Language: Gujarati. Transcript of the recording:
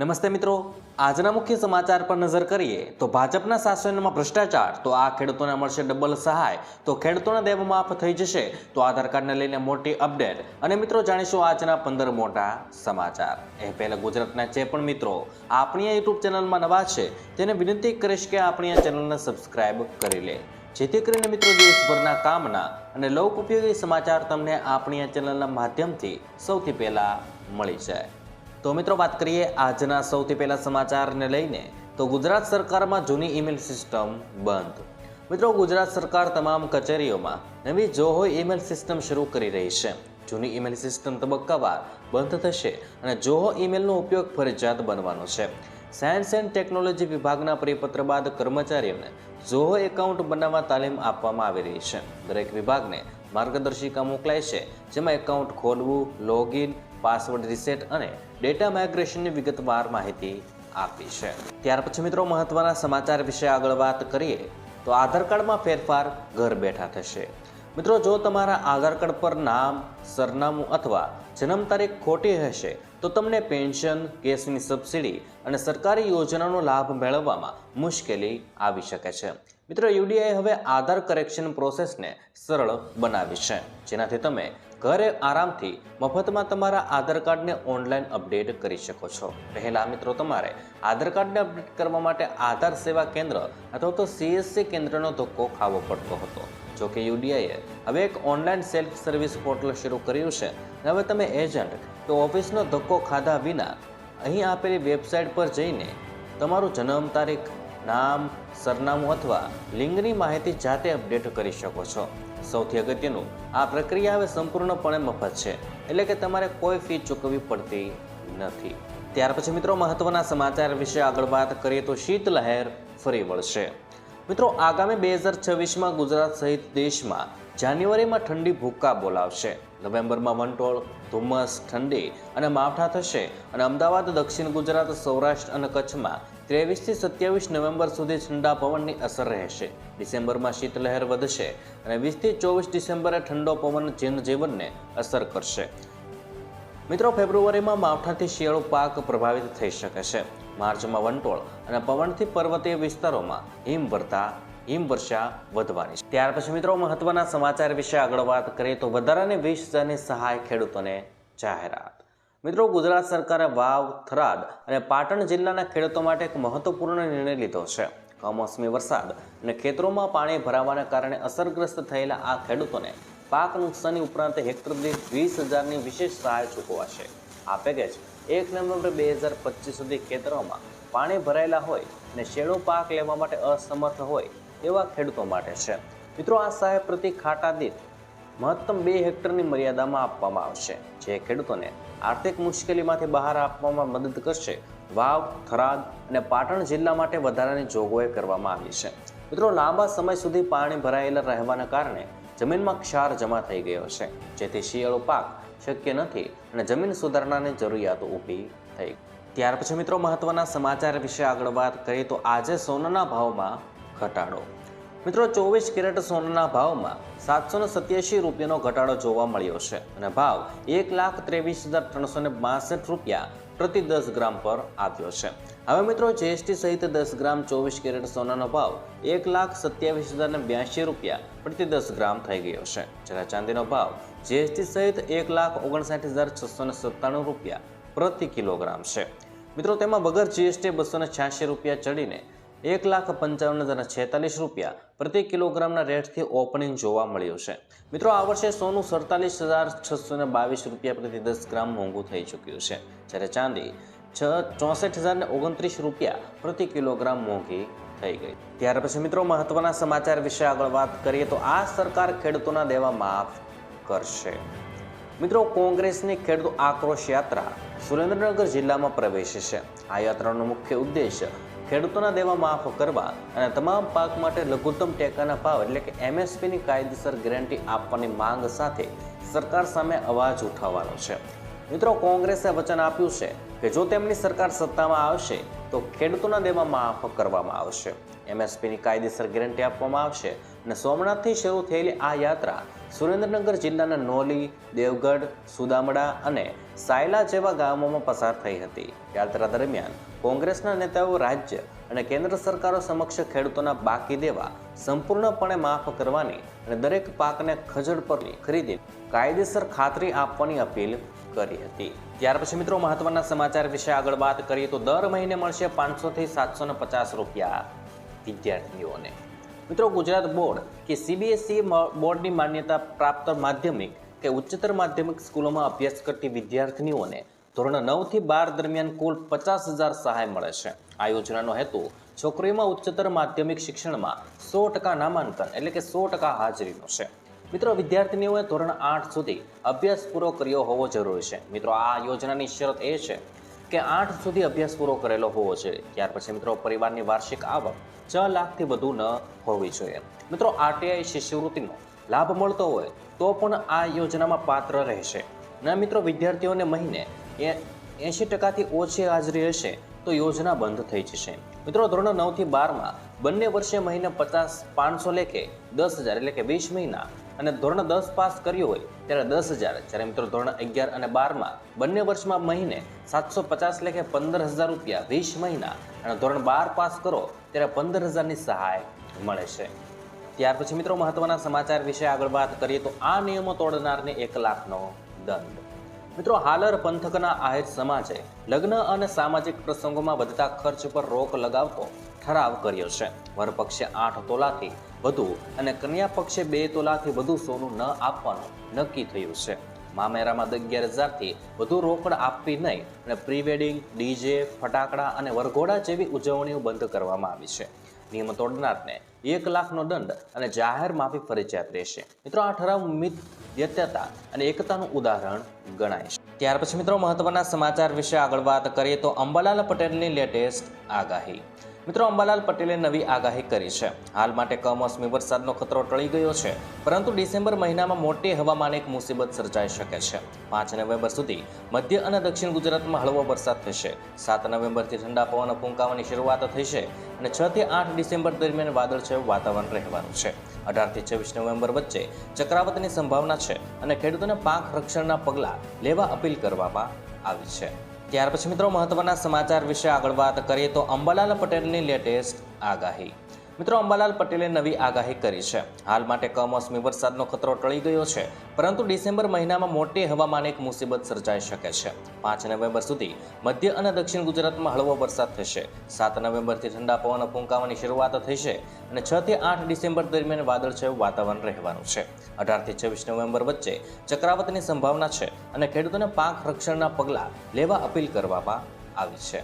નમસ્તે મિત્રો. આજના મુખ્ય સમાચાર પર નજર કરીએ તો ભાજપના શાસનમાં ભ્રષ્ટાચાર, તો આ ખેડૂતોને મળશે ડબલ સહાય, તો ખેડૂતોના દેવ માફ થઈ જશે, તો આધાર કાર્ડને લઈને મોટી અપડેટ. અને મિત્રો, જાણીશું આજના પંદર મોટા સમાચાર. એ પહેલા ગુજરાતના જે પણ મિત્રો આપણી આ યુટ્યુબ ચેનલમાં નવા છે, તેને વિનંતી કરીશ કે આપણી આ ચેનલને સબસ્ક્રાઈબ કરી લે. જેથી કરીને મિત્રો, દિવસભરના કામના અને લોક ઉપયોગી સમાચાર તમને આપણી આ ચેનલના માધ્યમથી સૌથી પહેલાં મળી જાય. તો મિત્રો વાત કરીએ આજના સૌથી પહેલા સમાચારને લઈને. તો ગુજરાત સરકારમાં જૂની ઈમેલ સિસ્ટમ બંધ. મિત્રો ગુજરાત સરકાર તમામ કચેરીઓમાં નવી જોહો ઈમેલ સિસ્ટમ શરૂ કરી રહી છે. જૂની ઈમેલ સિસ્ટમ તબક્કાવાર બંધ થશે અને જોહો ઈમેલનો ઉપયોગ ફરજિયાત બનવાનો છે. સાયન્સ એન્ડ ટેકનોલોજી વિભાગના પરિપત્ર બાદ કર્મચારીઓને જોહો એકાઉન્ટ બનાવવા તાલીમ આપવામાં આવી રહી છે. દરેક વિભાગને માર્ગદર્શિકા મોકલાય છે, જેમાં એકાઉન્ટ ખોલવું, લોગિન, પાસવર્ડ રિસેટ અને ડેટા માઇગ્રેશનની વિગતવાર માહિતી આપી છે. ત્યાર પછી મિત્રો મહત્વના સમાચાર વિશે આગળ વાત કરીએ, તો આધાર કાર્ડમાં ફેરફાર ઘર બેઠા થશે. મિત્રો, જો તમારા આધાર કાર્ડ પર નામ, સરનામું અથવા જન્મ તારીખ ખોટી હશે, તો તમને પેન્શન, ગેસની સબસિડી અને સરકારી યોજનાનો લાભ મેળવવામાં મુશ્કેલી આવી શકે છે. મિત્રો, યુડીઆઈ હવે આધાર કરેક્શન પ્રોસેસને સરળ બનાવી છે. જેનાથી તમે ઘરે આરામથી મફતમાં તમારા આધાર કાર્ડને ઓનલાઈન અપડેટ કરી શકો છો. પહેલા મિત્રો તમારે આધાર કાર્ડને અપડેટ કરવા માટે આધાર સેવા કેન્દ્ર અથવા તો સીએસસી કેન્દ્રનો ધક્કો ખાવો પડતો હતો. જો કે યુડીઆઈએ હવે એક ઓનલાઈન સેલ્ફ સર્વિસ પોર્ટલ શરૂ કર્યું છે અને હવે તમે એજન્ટ કે ઓફિસનો ધક્કો ખાધા વિના અહીં આપેલી વેબસાઇટ પર જઈને તમારું જન્મ તારીખ, નામ, સરનામું અથવા લિંગની માહિતી જાતે અપડેટ કરી શકો છો. સૌથી અગત્યનું, આ પ્રક્રિયા હવે સંપૂર્ણપણે મફત છે, એટલે કે તમારે કોઈ ફી ચૂકવવી પડતી નથી. ત્યાર પછી મિત્રો, મહત્વના સમાચાર વિશે આગળ વાત કરીએ તો શીત લહેર ફરી વળશે. મિત્રો, આગામી બે હજાર છવ્વીસમાં ગુજરાત સહિત દેશમાં જાન્યુઆરીમાં ઠંડી ભૂક્કા બોલાવશે. નવેમ્બરમાં વંટોળ, ધુમ્મસ, ઠંડી અને માવઠા થશે અને અમદાવાદ, દક્ષિણ ગુજરાત, સૌરાષ્ટ્ર અને કચ્છમાં ત્રેવીસથી સત્યાવીસ નવેમ્બર સુધી ઠંડા પવનની અસર રહેશે. ડિસેમ્બરમાં શીતલહેર વધશે અને વીસથી ચોવીસ ડિસેમ્બરે ઠંડો પવન જનજીવનને અસર કરશે. મિત્રો, ફેબ્રુઆરીમાં માવઠાથી શિયાળુ પાક પ્રભાવિત થઈ શકે છે. માર્ચમાં વંટોળ અને પવનથી પર્વતીય વિસ્તારોમાં હિમવર્તા હિમવર્ષા વધવાની છે. ત્યાર પછી મિત્રો મહત્વના સમાચાર વિશે આગળ વાત કરીએ તો વધારાની વીસ હજારની સહાય ખેડૂતોને જાહેરાત. મિત્રો ગુજરાત સરકારે વાવ, થરાદ અને પાટણ જિલ્લાના ખેડૂતો માટે એક મહત્વપૂર્ણ નિર્ણય લીધો છે. કમોસમી વરસાદ અને ખેતરોમાં પાણી ભરાવાના કારણે અસરગ્રસ્ત થયેલા આ ખેડૂતોને પાક નુકસાની ઉપરાંત હેક્ટર દીઠ વીસ હજારની વિશેષ સહાય ચૂકવાશે. આ પેકેજ એક નવેમ્બર બે હજાર પચીસ સુધી ખેતરોમાં પાણી ભરાયેલા હોય અને શેડો પાક લેવા માટે અસમર્થ હોય એવા ખેડૂતો માટે છે. મિત્રો, આ સહાય પ્રતિ ખાટા દીઠ મહત્તમ બે હેક્ટરની મર્યાદામાં આપવામાં આવશે. જે ખેડૂતોને આર્થિક મુશ્કેલીમાંથી બહાર આપવામાં મદદ કરશે. વાવ, થરાદ અને પાટણ જિલ્લા માટે વધારાની જોગવાઈ કરવામાં આવી છે. મિત્રો, લાંબા સમય સુધી પાણી ભરાયેલા રહેવાના કારણે જમીનમાં ક્ષાર જમા થઈ ગયો છે. જેથી શિયાળો પાક શક્ય નથી અને જમીન સુધારણાની જરૂરિયાતો ઊભી થઈ. ત્યાર પછી મિત્રો, મહત્વના સમાચાર વિશે આગળ વાત કરીએ તો આજે સોનાના ભાવમાં ઘટાડો. મિત્રો, ચોવીસ કેરેટ સોનાના ભાવમાં સાતસો ને સત્યાસી રૂપિયાનો ઘટાડો જોવા મળ્યો છે અને ભાવ એક લાખ ત્રેવીસ હજાર ત્રણસો ને બાસઠ રૂપિયા પ્રતિ દસ ગ્રામ પર આવ્યો છે. હવે મિત્રો જીએસટી સહિત દસ ગ્રામ ચોવીસ કેરેટ સોનાનો ભાવ એક લાખ સત્યાવીસ હજાર ને બ્યાસી રૂપિયા પ્રતિ દસ ગ્રામ થઈ ગયો છે. જ્યારે ચાંદીનો ભાવ જીએસટી સહિત એક લાખ ઓગણસાઠ હજાર છસો ને સત્તાણું રૂપિયા પ્રતિ કિલોગ્રામ છે. મિત્રો, તેમાં વગર જીએસટી બસો ને છ્યાસી રૂપિયા ચડીને એક લાખ પંચાવન હજાર છેતાલીસ રૂપિયા પ્રતિ કિલોગ્રામના રેટથી ઓપનિંગ જોવા મળ્યું છે. મિત્રો, આ વર્ષે સોનું સડતાલીસ હજાર છસો ને બાવીસ રૂપિયા પ્રતિ દસ ગ્રામ મોંઘું થઈ ચૂક્યું છે. જ્યારે ચાંદી છ, ચોસઠ હજાર ઓગણત્રીસ રૂપિયા પ્રતિ કિલોગ્રામ મોંઘી થઈ ગઈ. ત્યાર પછી મિત્રો, મહત્વના સમાચાર વિશે આગળ વાત કરીએ તો આ સરકાર ખેડૂતોના દેવા માફ કરશે. મિત્રો, કોંગ્રેસની ખેડૂત આક્રોશ યાત્રા સુરેન્દ્રનગર જિલ્લામાં પ્રવેશે છે. આ યાત્રાનો મુખ્ય ઉદ્દેશ ખેડૂતોના દેવા માફ કરવા અને તમામ પાક માટે લઘુત્તમ ટેકાના ભાવ એટલે કે એમએસપીની કાયદેસર ગેરંટી આપવાની માંગ સાથે સરકાર સામે અવાજ ઉઠાવવાનો છે. મિત્રો, કોંગ્રેસે વચન આપ્યું છે કે જો તેમની સરકાર સત્તામાં આવશે, તો ખેડૂતોના દેવા માફ કરવામાં આવશે. એમએસપીની કાયદેસર ગેરંટી આપવામાં આવશે અને સોમનાથથી શરૂ થયેલી આ યાત્રા સુરેન્દ્રનગર જિલ્લાના નોલી, દેવગઢ, સુદામડા અને સાયલા જેવા ગામોમાં પસાર થઈ હતી. યાત્રા દરમિયાન કોંગ્રેસના નેતાઓ રાજ્ય અને કેન્દ્ર સરકારો સમક્ષ ખેડૂતોના બાકી દેવા સંપૂર્ણપણે માફ કરવાની અને દરેક પાકને ખજડ પર ખરીદી કાયદેસર ખાતરી આપવાની અપીલ કરી હતી. ત્યાર પછી મિત્રો મહત્વના સમાચાર વિશે આગળ વાત કરીએ તો દર મહિને મળશે પાંચસોથી સાતસો ને પચાસ રૂપિયા વિદ્યાર્થીઓને. મિત્રો ગુજરાત બોર્ડ કે સીબીએસઈ બોર્ડની માન્યતા પ્રાપ્ત માધ્યમિક કે ઉચ્ચતર માધ્યમિક સ્કૂલોમાં અભ્યાસ કરતી વિદ્યાર્થીનીઓને ધોરણ નવથી બાર દરમિયાન કુલ પચાસ હજાર સહાય મળે છે. આ યોજનાનો હેતુ છોકરીઓમાં ઉચ્ચતર માધ્યમિક શિક્ષણમાં સો ટકા નામાંકન એટલે કે સો ટકા હાજરીનો છે. મિત્રો, વિદ્યાર્થીનીઓએ ધોરણ આઠ સુધી અભ્યાસ પૂરો કર્યો હોવો જરૂરી છે. મિત્રો, આ યોજનાની શરત એ છે કે આઠ સુધી અભ્યાસ પૂરો કરેલો હોવો જોઈએ. ત્યાર પછી, મિત્રો, પરિવારની વાર્ષિક આવક છ લાખથી વધુ ન હોવી જોઈએ. મિત્રો, આરટીઆઈ શિષ્યવૃત્તિનો લાભ મળતો હોય તો પણ આ યોજનામાં પાત્ર રહેશે. ના મિત્રો, વિદ્યાર્થીઓને મહિને એ એંશી ટકાથી ઓછી હાજરી હશે તો યોજના બંધ થઈ જશે. મિત્રો, ધોરણ નવથી બારમાં બંને વર્ષે મહિને પચાસ પાંચસો લેખે દસ હજાર એટલે કે વીસ મહિના અને ધોરણ દસ પાસ કર્યું હોય ત્યારે દસ હજાર. જ્યારે મિત્રો, ધોરણ અગિયાર અને બારમાં બંને વર્ષમાં મહિને સાતસો પચાસ લેખે પંદર હજાર રૂપિયા વીસ મહિના અને ધોરણ બાર પાસ કરો ત્યારે પંદર હજારની સહાય મળે છે. ત્યાર પછી મિત્રો મહત્વના સમાચાર વિશે આગળ વાત કરીએ તો આ નિયમો તોડનારને એક લાખનો દંડ. મિત્રો હાલર પંથકના આહિર સમાજે લગ્ન અને સામાજિક પ્રસંગોમાં વધતા ખર્ચ પર રોક લગાવતો ઠરાવ કર્યો છે. વરપક્ષે આઠ તોલાથી વધુ અને કન્યા પક્ષે બે તોલાથી વધુ સોનું ન આપવાનું નક્કી થયું છે. મામેરામાં અગિયાર હજારથી વધુ રોકડ આપવી નહીં અને પ્રી વેડિંગ ડીજે, ફટાકડા અને વરઘોડા જેવી ઉજવણીઓ બંધ કરવામાં આવી છે. નિયમ તોડનારને એક લાખનો દંડ અને જાહેર માફી ફરજિયાત રહેશે. મિત્રો, આ ઠરાવ મિતવ્યતા અને એકતાનું ઉદાહરણ ગણાય છે. ત્યાર પછી મિત્રો, મહત્વના સમાચાર વિશે આગળ વાત કરીએ તો અંબાલાલ પટેલની લેટેસ્ટ આગાહી. મિત્રો, અંબાલાલ પટેલે નવી આગાહી કરી છે. હાલ માટે કમોસમી વરસાદનો ખતરો ટળી ગયો છે, પરંતુ ડિસેમ્બર મહિનામાં મોટી હવામાન એક મુસીબત સર્જાઈ શકે છે. પાંચ નવેમ્બર સુધી મધ્ય અને દક્ષિણ ગુજરાતમાં હળવો વરસાદ થશે. સાત નવેમ્બરથી ઠંડા પવન ફૂંકાવાની શરૂઆત થશે અને છ થી આઠ ડિસેમ્બર દરમિયાન વાદળછાયું વાતાવરણ રહેવાનું છે. અઢારથી છવ્વીસ નવેમ્બર વચ્ચે ચક્રાવતની સંભાવના છે અને ખેડૂતોને પાક રક્ષણના પગલાં લેવા અપીલ કરવામાં આવી છે. ત્યાર પછી મિત્રો મહત્વના સમાચાર વિશે આગળ વાત કરીએ તો અંબાલાલ પટેલની લેટેસ્ટ આગાહી. મિત્રો અંબાલાલ પટેલે નવી આગાહી કરી છે. હાલ માટે કમોસમી વરસાદનો ખતરો ટળી ગયો છે, પરંતુ ડિસેમ્બર મહિનામાં મોટી હવામાન એક મુસીબત સર્જાઈ શકે છે. પાંચ નવેમ્બર સુધી મધ્ય અને દક્ષિણ ગુજરાતમાં હળવો વરસાદ થશે. સાત નવેમ્બરથી ઠંડા પવન ફૂંકાવાની શરૂઆત થશે અને છ થી આઠ ડિસેમ્બર દરમિયાન વાદળછાયું વાતાવરણ રહેવાનું છે. અઢારથી છવ્વીસ નવેમ્બર વચ્ચે ચક્રાવતની સંભાવના છે અને ખેડૂતોને પાક રક્ષણના પગલાં લેવા અપીલ કરવામાં આવી છે.